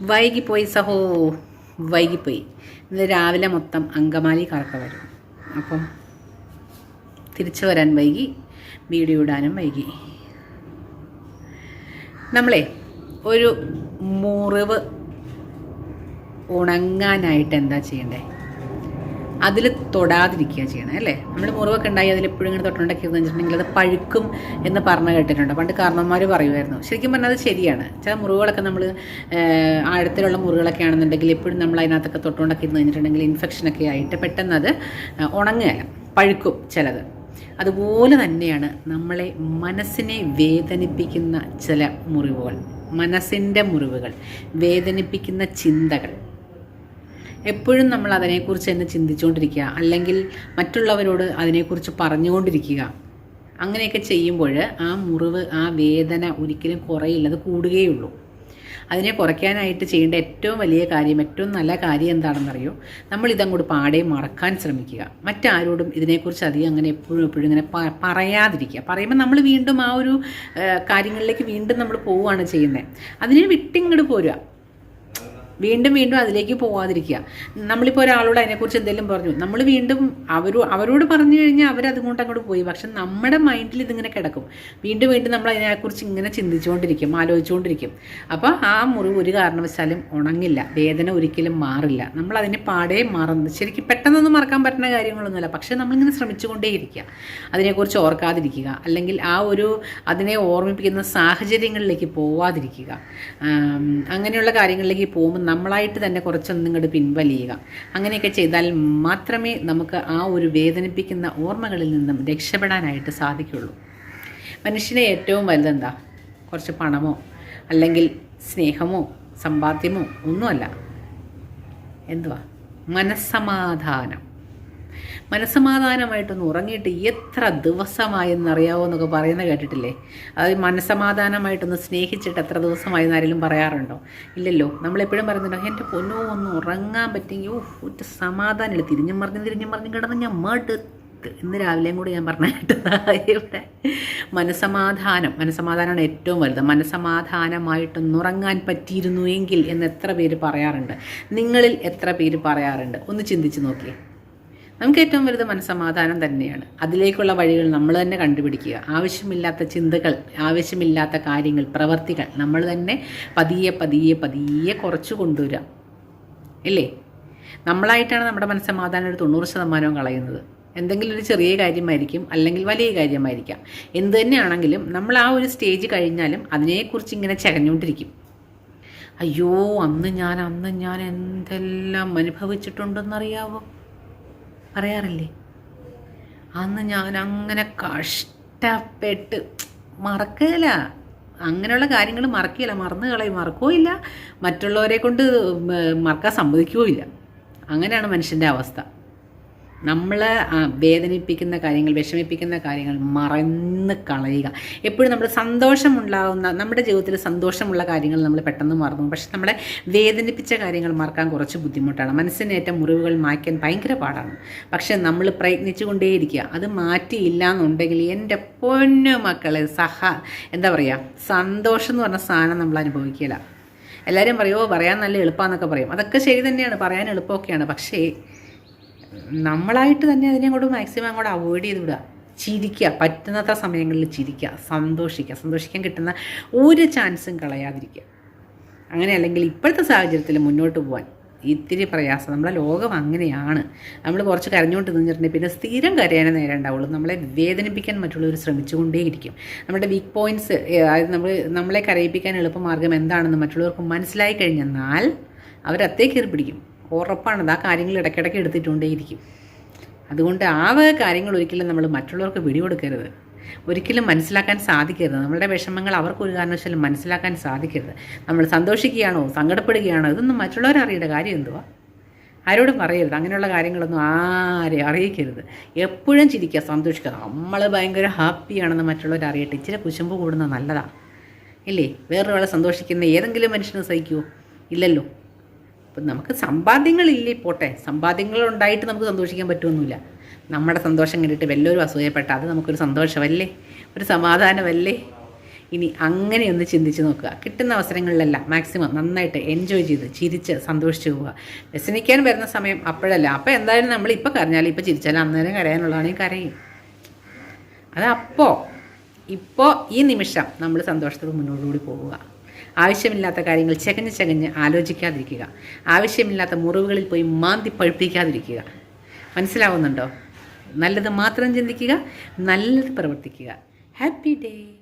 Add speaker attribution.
Speaker 1: വൈകിപ്പോയി സഹോ വൈകിപ്പോയി. ഇന്ന് രാവിലെ മൊത്തം അങ്കമാലി കറക്ക വരും. അപ്പം തിരിച്ചു വരാൻ വൈകി വീഡിയോ ഇടാനും വൈകി. നമ്മളെ ഒരു മുറിവ് ഉണങ്ങാനായിട്ട് എന്താ ചെയ്യണ്ടേ? അതിൽ തൊടാതിരിക്കുക ചെയ്യണം അല്ലേ? നമ്മൾ മുറിവൊക്കെ ഉണ്ടായി അതിൽ എപ്പോഴും ഇങ്ങനെ തൊട്ടുണ്ടാക്കിയെന്ന് വെച്ചിട്ടുണ്ടെങ്കിൽ അത് പഴുക്കും എന്ന് പറഞ്ഞു കേട്ടിട്ടുണ്ട്. പണ്ട് കാരണന്മാർ പറയുമായിരുന്നു. ശരിക്കും പറഞ്ഞാൽ അത് ശരിയാണ്. ചില മുറിവുകളൊക്കെ നമ്മൾ ആഴത്തിലുള്ള മുറിവുകളൊക്കെ ആണെന്നുണ്ടെങ്കിൽ എപ്പോഴും നമ്മൾ അതിനകത്തൊക്കെ തൊട്ടുണ്ടാക്കിയെന്ന് കഴിഞ്ഞിട്ടുണ്ടെങ്കിൽ ഇൻഫെക്ഷനൊക്കെ ആയിട്ട് പെട്ടെന്ന് അത് ഉണങ്ങുകയല്ല പഴുക്കും ചിലത്. അതുപോലെ തന്നെയാണ് നമ്മളെ മനസ്സിനെ വേദനിപ്പിക്കുന്ന ചില മുറിവുകൾ. മനസ്സിന്റെ മുറിവുകൾ. വേദനിപ്പിക്കുന്ന ചിന്തകൾ. എപ്പോഴും നമ്മൾ അതിനെക്കുറിച്ച് തന്നെ ചിന്തിച്ചുകൊണ്ടിരിക്കുക. അല്ലെങ്കിൽ മറ്റുള്ളവരോട് അതിനെക്കുറിച്ച് പറഞ്ഞുകൊണ്ടിരിക്കുക. അങ്ങനെയൊക്കെ ചെയ്യുമ്പോൾ ആ മുറിവ് ആ വേദന ഒരിക്കലും കുറയില്ല. അത് കൂടുകയുള്ളൂ. അതിനെ കുറയ്ക്കാനായിട്ട് ചെയ്യേണ്ട ഏറ്റവും വലിയ കാര്യം ഏറ്റവും നല്ല കാര്യം എന്താണെന്നറിയോ? നമ്മൾ ഇതങ്ങോട്ട് പാടെ മറക്കാൻ ശ്രമിക്കുക. മറ്റാരോടും ഇതിനെക്കുറിച്ച് അധികം അങ്ങനെ എപ്പോഴും എപ്പോഴും ഇങ്ങനെ പറയാതിരിക്കുക. പറയുമ്പോൾ നമ്മൾ വീണ്ടും ആ ഒരു കാര്യങ്ങളിലേക്ക് വീണ്ടും നമ്മൾ പോവുകയാണ് ചെയ്യുന്നത്. അതിനെ വിട്ടിങ്ങോട്ട് പോരുക. വീണ്ടും വീണ്ടും അതിലേക്ക് പോവാതിരിക്കുക. നമ്മളിപ്പോൾ ഒരാളോട് അതിനെക്കുറിച്ച് എന്തെങ്കിലും പറഞ്ഞു നമ്മൾ വീണ്ടും അവരോ അവരോട് പറഞ്ഞു കഴിഞ്ഞാൽ അവരതുകൊണ്ട് അങ്ങോട്ട് പോയി. പക്ഷെ നമ്മുടെ മൈൻഡിൽ ഇതിങ്ങനെ കിടക്കും. വീണ്ടും വീണ്ടും നമ്മൾ അതിനെക്കുറിച്ച് ഇങ്ങനെ ചിന്തിച്ചുകൊണ്ടിരിക്കും ആലോചിച്ചുകൊണ്ടിരിക്കും. അപ്പോൾ ആ മുറിവ് ഒരു കാരണവശാലും ഉണങ്ങില്ല വേദന ഒരിക്കലും മാറില്ല. നമ്മൾ അതിനെ പാടെ മറന്ന് ശരിക്കും പെട്ടെന്നൊന്നും മറക്കാൻ പറ്റുന്ന കാര്യങ്ങളൊന്നുമില്ല. പക്ഷേ നമ്മളിങ്ങനെ ശ്രമിച്ചുകൊണ്ടേയിരിക്കുക. അതിനെക്കുറിച്ച് ഓർക്കാതിരിക്കുക. അല്ലെങ്കിൽ ആ ഒരു അതിനെ ഓർമ്മിപ്പിക്കുന്ന സാഹചര്യങ്ങളിലേക്ക് പോവാതിരിക്കുക. അങ്ങനെയുള്ള കാര്യങ്ങളിലേക്ക് പോകുമ്പോൾ നമ്മളായിട്ട് തന്നെ കുറച്ചൊന്നും ഇങ്ങോട്ട് പിൻവലിയുക. അങ്ങനെയൊക്കെ ചെയ്താൽ മാത്രമേ നമുക്ക് ആ ഒരു വേദനിപ്പിക്കുന്ന ഓർമ്മകളിൽ നിന്നും രക്ഷപ്പെടാനായിട്ട് സാധിക്കുള്ളൂ. മനുഷ്യനെ ഏറ്റവും വലുതെന്താ? കുറച്ച് പണമോ അല്ലെങ്കിൽ സ്നേഹമോ സമ്പാദ്യമോ ഒന്നുമല്ല. എന്തുവാ? മനസ്സമാധാനം. മനസ്സമാധാനമായിട്ടൊന്ന് ഉറങ്ങിയിട്ട് എത്ര ദിവസമായി എന്നറിയാവോ എന്നൊക്കെ പറയുന്നത് കേട്ടിട്ടില്ലേ? അത് മനസ്സമാധാനമായിട്ടൊന്ന് സ്നേഹിച്ചിട്ട് എത്ര ദിവസമായി എന്ന് ആരെങ്കിലും പറയാറുണ്ടോ? ഇല്ലല്ലോ. നമ്മളെപ്പോഴും പറയുന്നുണ്ടോ എന്റെ പൊന്നോ ഒന്ന് ഉറങ്ങാൻ പറ്റിയെങ്കിൽ ഓ ഒറ്റ സമാധാനമില്ല തിരിഞ്ഞും മറിഞ്ഞും തിരിഞ്ഞും മറിഞ്ഞും കിടന്ന് ഞാൻ മേട്ട് ഇന്ന് രാവിലെയും കൂടി ഞാൻ പറഞ്ഞ ഇവിടെ. മനസമാധാനം മനസമാധാനമാണ് ഏറ്റവും വലുത്. മനസമാധാനമായിട്ടൊന്നുറങ്ങാൻ പറ്റിയിരുന്നു എങ്കിൽ എന്ന് എത്ര പേര് പറയാറുണ്ട്? നിങ്ങളിൽ എത്ര പേര് പറയാറുണ്ട്? ഒന്ന് ചിന്തിച്ച് നോക്കിയേ. നമുക്ക് ഏറ്റവും വലുത് മനസ്സമാധാനം തന്നെയാണ്. അതിലേക്കുള്ള വഴികൾ നമ്മൾ തന്നെ കണ്ടുപിടിക്കുക. ആവശ്യമില്ലാത്ത ചിന്തകൾ ആവശ്യമില്ലാത്ത കാര്യങ്ങൾ പ്രവർത്തികൾ നമ്മൾ തന്നെ പതിയെ പതിയെ പതിയെ കുറച്ച് കൊണ്ടുവരാം ഇല്ലേ? നമ്മളായിട്ടാണ് നമ്മുടെ മനസ്സമാധാനം ഒരു തൊണ്ണൂറ് ശതമാനവും കളയുന്നത്. എന്തെങ്കിലും ഒരു ചെറിയ കാര്യമായിരിക്കും അല്ലെങ്കിൽ വലിയ കാര്യമായിരിക്കാം. എന്ത് തന്നെയാണെങ്കിലും നമ്മൾ ആ ഒരു സ്റ്റേജ് കഴിഞ്ഞാലും അതിനെക്കുറിച്ച് ഇങ്ങനെ ചകഞ്ഞുകൊണ്ടിരിക്കും. അയ്യോ അന്ന് ഞാൻ അന്ന് ഞാൻ എന്തെല്ലാം അനുഭവിച്ചിട്ടുണ്ടെന്നറിയാവോ? പറയാറില്ലേ? അന്ന് ഞാൻ അങ്ങനെ കഷ്ടപ്പെട്ട് മറക്കില്ല അങ്ങനെയുള്ള കാര്യങ്ങൾ മറക്കില്ല മറന്നു കളയും. മറക്കുകയോ ഇല്ല മറ്റുള്ളവരെ കൊണ്ട് മറക്കാൻ സമ്മതിക്കുകയോ ഇല്ല അങ്ങനെയാണ് മനുഷ്യന്റെ അവസ്ഥ. നമ്മൾ വേദനിപ്പിക്കുന്ന കാര്യങ്ങൾ വിഷമിപ്പിക്കുന്ന കാര്യങ്ങൾ മറന്ന് കളയുക. എപ്പോഴും നമ്മൾ സന്തോഷമുണ്ടാകുന്ന നമ്മുടെ ജീവിതത്തിൽ സന്തോഷമുള്ള കാര്യങ്ങൾ നമ്മൾ പെട്ടെന്ന് മറന്നു പോകും. പക്ഷെ നമ്മളെ വേദനിപ്പിച്ച കാര്യങ്ങൾ മറക്കാൻ കുറച്ച് ബുദ്ധിമുട്ടാണ്. മനസ്സിനേറ്റ മുറിവുകൾ മായ്ക്കാൻ ഭയങ്കര പാടാണ്. പക്ഷെ നമ്മൾ പ്രയത്നിച്ചുകൊണ്ടേയിരിക്കുക. അത് മാറ്റിയില്ല എന്നുണ്ടെങ്കിൽ എന്റെ പൊന്നു മക്കളെ സഹ എന്താ പറയുക സന്തോഷം എന്ന് പറഞ്ഞ സാധനം നമ്മൾ അനുഭവിക്കില്ല എല്ലാവരും പറയുമോ പറയാൻ നല്ല എളുപ്പമാണെന്നൊക്കെ പറയും. അതൊക്കെ ശരി തന്നെയാണ് പറയാൻ എളുപ്പമൊക്കെയാണ്. പക്ഷേ നമ്മളായിട്ട് തന്നെ അതിനെ അങ്ങോട്ട് മാക്സിമം അങ്ങോട്ട് അവോയ്ഡ് ചെയ്ത് വിടുക ചിരിക്കുക പറ്റുന്നത്ര സമയങ്ങളിൽ ചിരിക്കുക സന്തോഷിക്കുക. സന്തോഷിക്കാൻ കിട്ടുന്ന ഒരു ചാൻസും കളയാതിരിക്കുക. അങ്ങനെ അല്ലെങ്കിൽ ഇപ്പോഴത്തെ സാഹചര്യത്തിൽ മുന്നോട്ട് പോകാൻ ഇത്തിരി പ്രയാസം. നമ്മുടെ ലോകം അങ്ങനെയാണ്. നമ്മൾ കുറച്ച് കരഞ്ഞുകൊണ്ട് നിന്നിട്ടുണ്ടെങ്കിൽ പിന്നെ സ്ഥിരം കരയാനേ നേരം ഉണ്ടാവുള്ളൂ നമ്മളെ വേദനിപ്പിക്കാൻ മറ്റുള്ളവർ ശ്രമിച്ചുകൊണ്ടേയിരിക്കും. നമ്മുടെ വീക്ക് പോയിന്റ്സ് അതായത് നമ്മൾ നമ്മളെ കരയിപ്പിക്കാൻ എളുപ്പമാർഗം എന്താണെന്ന് മറ്റുള്ളവർക്ക് മനസ്സിലായി കഴിഞ്ഞെന്നാൽ അവരത്തേ കയറി പിടിക്കും. ഉറപ്പാണ്. ആ കാര്യങ്ങൾ ഇടയ്ക്കിടയ്ക്ക് എടുത്തിട്ടുകൊണ്ടേയിരിക്കും അതുകൊണ്ട് ആ വക കാര്യങ്ങൾ ഒരിക്കലും നമ്മൾ മറ്റുള്ളവർക്ക് പിടികൊടുക്കരുത് ഒരിക്കലും മനസ്സിലാക്കാൻ സാധിക്കരുത്. നമ്മളുടെ വിഷമങ്ങൾ അവർക്ക് ഒരു കാരണവശാലും മനസ്സിലാക്കാൻ സാധിക്കരുത്. നമ്മൾ സന്തോഷിക്കുകയാണോ? സങ്കടപ്പെടുകയാണോ? ഇതൊന്നും മറ്റുള്ളവർ അറിയേണ്ട കാര്യം എന്തുവാ? ആരോടും പറയരുത്. അങ്ങനെയുള്ള കാര്യങ്ങളൊന്നും ആരെയും അറിയിക്കരുത്. എപ്പോഴും ചിരിക്കുക സന്തോഷിക്കുക. നമ്മൾ ഭയങ്കര ഹാപ്പിയാണെന്ന് മറ്റുള്ളവർ അറിയട്ടെ. ഇച്ചിരി കുശുമ്പ് കൂടുന്നത് നല്ലതാണ് ഇല്ലേ? വേറൊരാളെ സന്തോഷിക്കുന്ന ഏതെങ്കിലും മനുഷ്യനെ സഹിക്കുമോ ഇല്ലല്ലോ. അപ്പം നമുക്ക് സമ്പാദ്യങ്ങളില്ലേ പോട്ടെ. സമ്പാദ്യങ്ങൾ ഉണ്ടായിട്ട് നമുക്ക് സന്തോഷിക്കാൻ പറ്റുമൊന്നുമില്ല നമ്മുടെ സന്തോഷം കണ്ടിട്ട് വല്ലൊരു അസൂയപ്പെട്ട അത് നമുക്കൊരു സന്തോഷമല്ലേ? ഒരു സമാധാനമല്ലേ? ഇനി അങ്ങനെയൊന്ന് ചിന്തിച്ച് നോക്കുക. കിട്ടുന്ന അവസരങ്ങളിലെല്ലാം മാക്സിമം നന്നായിട്ട് എൻജോയ് ചെയ്ത് ചിരിച്ച് സന്തോഷിച്ച് പോവുക. വ്യസനിക്കാൻ വരുന്ന സമയം അപ്പോഴല്ല. അപ്പോൾ എന്തായാലും നമ്മൾ ഇപ്പോൾ കരഞ്ഞാലും ഇപ്പോൾ ചിരിച്ചാലും അന്നേരം കരയാനുള്ളതാണെങ്കിൽ കരയും. അത് അപ്പോൾ ഇപ്പോൾ ഈ നിമിഷം നമ്മൾ സന്തോഷത്തോടെ മുന്നോട്ടുകൂടി പോവുക. ആവശ്യമില്ലാത്ത കാര്യങ്ങൾ ചകഞ്ഞ് ചകഞ്ഞ് ആലോചിക്കാതിരിക്കുക. ആവശ്യമില്ലാത്ത മുറിവുകളിൽ പോയി മാന്തി പഴുപ്പിക്കാതിരിക്കുക. മനസ്സിലാവുന്നുണ്ടോ? നല്ലത് മാത്രം ചിന്തിക്കുക നല്ലത് പ്രവർത്തിക്കുക. Happy day